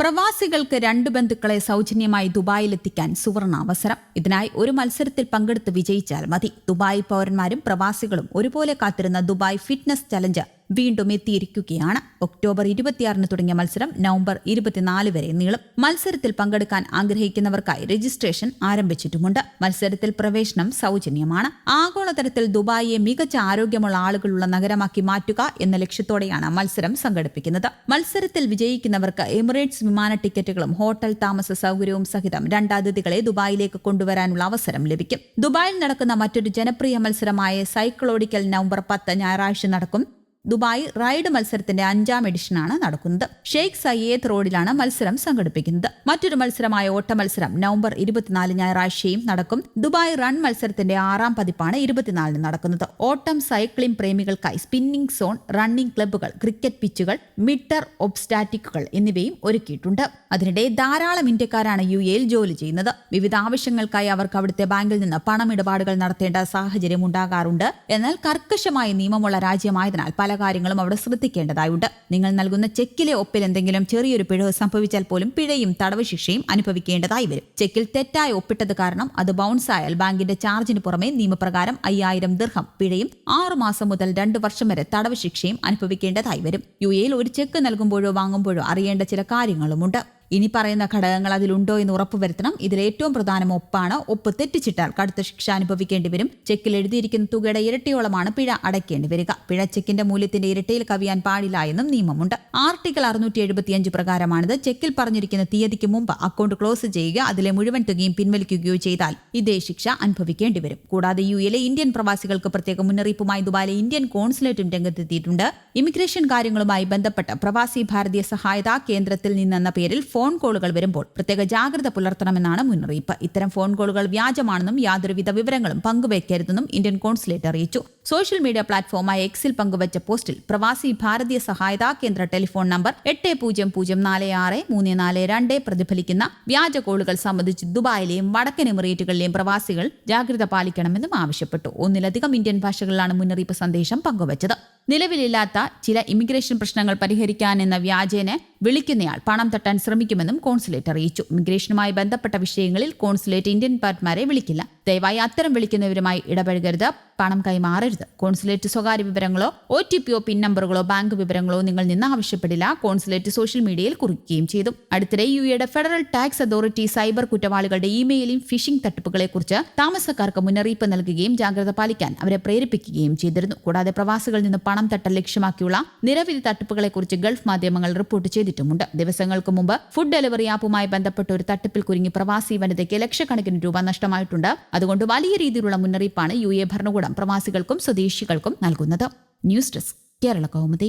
പ്രവാസികൾക്ക് രണ്ട് ബന്ധുക്കളെ സൗജന്യമായി ദുബായിലെത്തിക്കാൻ സുവർണ അവസരം ഇതിനായി ഒരു മത്സരത്തിൽ പങ്കെടുത്ത് വിജയിച്ചാൽ മതി. ദുബായ് പൗരന്മാരും പ്രവാസികളും ഒരുപോലെ കാത്തിരുന്ന ദുബായ് ഫിറ്റ്നസ് ചലഞ്ച് വീണ്ടും എത്തിയിരിക്കുകയാണ്. ഒക്ടോബർ ഇരുപത്തിയാറിന് തുടങ്ങിയ മത്സരം നവംബർ ഇരുപത്തിനാല് വരെ നീളും. മത്സരത്തിൽ പങ്കെടുക്കാൻ ആഗ്രഹിക്കുന്നവർക്കായി രജിസ്ട്രേഷൻ ആരംഭിച്ചിട്ടുമുണ്ട്. മത്സരത്തിൽ പ്രവേശനം സൗജന്യമാണ്. ആഗോളതലത്തിൽ ദുബായിയെ മികച്ച ആരോഗ്യമുള്ള ആളുകളുള്ള നഗരമാക്കി മാറ്റുക എന്ന ലക്ഷ്യത്തോടെയാണ് മത്സരം സംഘടിപ്പിക്കുന്നത്. മത്സരത്തിൽ വിജയിക്കുന്നവർക്ക് എമിറേറ്റ്സ് വിമാന ടിക്കറ്റുകളും ഹോട്ടൽ താമസ സൗകര്യവും സഹിതം രണ്ടാതിഥികളെ ദുബായിലേക്ക് കൊണ്ടുവരാനുള്ള അവസരം ലഭിക്കും. ദുബായിൽ നടക്കുന്ന മറ്റൊരു ജനപ്രിയ മത്സരമായ സൈക്ലോഡിക്കൽ നവംബർ പത്ത് ഞായറാഴ്ച നടക്കും. ദുബായ് റൈഡ് മത്സരത്തിന്റെ അഞ്ചാം എഡിഷനാണ് നടക്കുന്നത്. ഷെയ്ഖ് സയ്യേദ് റോഡിലാണ് മത്സരം സംഘടിപ്പിക്കുന്നത്. മറ്റൊരു മത്സരമായ ഓട്ട മത്സരം നവംബർ ഇരുപത്തിനാല് ഞായറാഴ്ചയും നടക്കും. ദുബായ് റൺ മത്സരത്തിന്റെ ആറാം പതിപ്പാണ് ഇരുപത്തിനാലിന് നടക്കുന്നത്. ഓട്ടം സൈക്ലിംഗ് പ്രേമികൾക്കായി സ്പിന്നിംഗ് സോൺ റണ്ണിംഗ് ക്ലബ്ബുകൾ ക്രിക്കറ്റ് പിച്ചുകൾ മിറ്റർ ഒബ്സ്റ്റാറ്റിക്കുകൾ എന്നിവയും ഒരുക്കിയിട്ടുണ്ട്. അതിനിടെ ധാരാളം ഇന്ത്യക്കാരാണ് യു എയിൽ ജോലി ചെയ്യുന്നത്. വിവിധ ആവശ്യങ്ങൾക്കായി അവർക്ക് അവിടുത്തെ ബാങ്കിൽ നിന്ന് പണമിടപാടുകൾ നടത്തേണ്ട സാഹചര്യം ഉണ്ടാകാറുണ്ട് എന്നാൽ കർക്കശമായ നിയമമുള്ള രാജ്യമായതിനാൽ പല കാര്യങ്ങളും അവിടെ ശ്രദ്ധിക്കേണ്ടതായുണ്ട്. നിങ്ങൾ നൽകുന്ന ചെക്കിലെ ഒപ്പിൽ എന്തെങ്കിലും ചെറിയൊരു പിഴവ് സംഭവിച്ചാൽ പോലും പിഴയും തടവ് ശിക്ഷയും അനുഭവിക്കേണ്ടതായി വരും. ചെക്കിൽ തെറ്റായി ഒപ്പിട്ടത് കാരണം അത് ബൗൺസ് ആയാൽ ബാങ്കിന്റെ ചാർജിന് പുറമെ നിയമപ്രകാരം അയ്യായിരം ദീർഘം പിഴയും ആറു മാസം മുതൽ രണ്ട് വർഷം വരെ തടവ് ശിക്ഷയും അനുഭവിക്കേണ്ടതായി വരും. യു എയിൽ ഒരു ചെക്ക് നൽകുമ്പോഴോ വാങ്ങുമ്പോഴോ അറിയേണ്ട ചില കാര്യങ്ങളുമുണ്ട്. ഇനി പറയുന്ന ഘടകങ്ങൾ അതിലുണ്ടോ എന്ന് ഉറപ്പുവരുത്തണം ഇതിൽ ഏറ്റവും പ്രധാനം ഒപ്പാണ്. ഒപ്പ് തെറ്റിച്ചിട്ടാൽ കടുത്ത ശിക്ഷ അനുഭവിക്കേണ്ടി വരും. ചെക്കിൽ എഴുതിയിരിക്കുന്ന തുകയുടെ ഇരട്ടിയോളമാണ് പിഴ അടയ്ക്കേണ്ടി വരിക. പിഴ ചെക്കിന്റെ മൂല്യത്തിന്റെ ഇരട്ടിയിൽ കവിയാൻ പാടില്ല എന്നും നിയമമുണ്ട്. ആർട്ടിക്കിൾ അറുന്നൂറ്റി എഴുപത്തിയഞ്ച് പ്രകാരമാണിത്. ചെക്കിൽ പറഞ്ഞിരിക്കുന്ന തീയതിക്ക് മുമ്പ് അക്കൗണ്ട് ക്ലോസ് ചെയ്യുക അതിലെ മുഴുവൻ തുകയും പിൻവലിക്കുകയോ ചെയ്താൽ ഇതേ ശിക്ഷ അനുഭവിക്കേണ്ടി വരും. കൂടാതെ യു എയിലെ ഇന്ത്യൻ പ്രവാസികൾക്ക് പ്രത്യേക മുന്നറിയിപ്പുമായി ദുബായിലെ ഇന്ത്യൻ കോൺസുലേറ്റും രംഗത്തെത്തിയിട്ടുണ്ട്. ഇമിഗ്രേഷൻ കാര്യങ്ങളുമായി ബന്ധപ്പെട്ട് പ്രവാസി ഭാരതീയ സഹായതാ കേന്ദ്രത്തിൽ നിന്നെന്ന പേരിൽ ഫോൺ കോളുകൾ വരുമ്പോൾ പ്രത്യേക ജാഗ്രത പുലർത്തണമെന്നാണ് മുന്നറിയിപ്പ്. ഇത്തരം ഫോൺ കോളുകൾ വ്യാജമാണെന്നും യാതൊരുവിധ വിവരങ്ങളും പങ്കുവയ്ക്കരുതെന്നും ഇന്ത്യൻ കോൺസുലേറ്റ് അറിയിച്ചു. സോഷ്യൽ മീഡിയ പ്ലാറ്റ്ഫോമായ എക്സിൽ പങ്കുവച്ച പോസ്റ്റിൽ പ്രവാസി ഭാരതീയ സഹായതാ കേന്ദ്ര ടെലിഫോൺ നമ്പർ എട്ട് പൂജ്യം പൂജ്യം നാല് ആറ് മൂന്ന് നാല് രണ്ട് പ്രതിഫലിക്കുന്ന വ്യാജ കോളുകൾ സംബന്ധിച്ച് ദുബായിലെയും വടക്കൻ എമിറേറ്റുകളിലെയും പ്രവാസികൾ ജാഗ്രത പാലിക്കണമെന്നും ആവശ്യപ്പെട്ടു. ഒന്നിലധികം ഇന്ത്യൻ ഭാഷകളിലാണ് മുന്നറിയിപ്പ് സന്ദേശം പങ്കുവച്ചത്. നിലവിലില്ലാത്ത ചില ഇമിഗ്രേഷൻ പ്രശ്നങ്ങൾ പരിഹരിക്കാനെന്ന വ്യാജേനെ വിളിക്കുന്നയാൾ പണം തട്ടാൻ ശ്രമിക്കുമെന്നും കോൺസുലേറ്റ് അറിയിച്ചു. ഇമിഗ്രേഷനുമായി ബന്ധപ്പെട്ട വിഷയങ്ങളിൽ കോൺസുലേറ്റ് ഇന്ത്യൻ പാർട്ട്മാരെ വിളിക്കില്ല. ദയവായി അത്തരം വിളിക്കുന്നവരുമായി ഇടപഴകരുത്. പണം കൈമാറരുത്. കോൺസുലേറ്റ് സ്വകാര്യ വിവരങ്ങളോ ഒ ടി പിയോ പിൻ നമ്പറുകളോ ബാങ്ക് വിവരങ്ങളോ നിങ്ങൾ നിന്ന് ആവശ്യപ്പെടില്ല. കോൺസുലേറ്റ് സോഷ്യൽ മീഡിയയിൽ കുറിക്കുകയും ചെയ്തു. അടുത്തിടെ യു എയുടെ ഫെഡറൽ ടാക്സ് അതോറിറ്റി സൈബർ കുറ്റവാളികളുടെ ഇമെയിലും ഫിഷിംഗ് തട്ടിപ്പുകളെക്കുറിച്ച് താമസക്കാർക്ക് മുന്നറിയിപ്പ് നൽകുകയും ജാഗ്രത പാലിക്കാൻ അവരെ പ്രേരിപ്പിക്കുകയും ചെയ്തിരുന്നു. കൂടാതെ പ്രവാസികളിൽ നിന്ന് പണം തട്ടൽ ലക്ഷ്യമാക്കിയുള്ള നിരവധി തട്ടിപ്പുകളെക്കുറിച്ച് ഗൾഫ് മാധ്യമങ്ങൾ റിപ്പോർട്ട് ചെയ്തിട്ടുമുണ്ട്. ദിവസങ്ങൾക്ക് മുമ്പ് ഫുഡ് ഡെലിവറി ആപ്പുമായി ബന്ധപ്പെട്ട ഒരു തട്ടിപ്പിൽ കുരുങ്ങി പ്രവാസി വനിതയ്ക്ക് ലക്ഷക്കണക്കിന് രൂപ നഷ്ടമായിട്ടുണ്ട്. അതുകൊണ്ട് വലിയ രീതിയിലുള്ള മുന്നറിയിപ്പാണ് യു എ ഭരണകൂടം പ്രവാസികൾക്കും സ്വദേശികൾക്കും നൽകുന്നത്. News desk Kerala Kaumudi.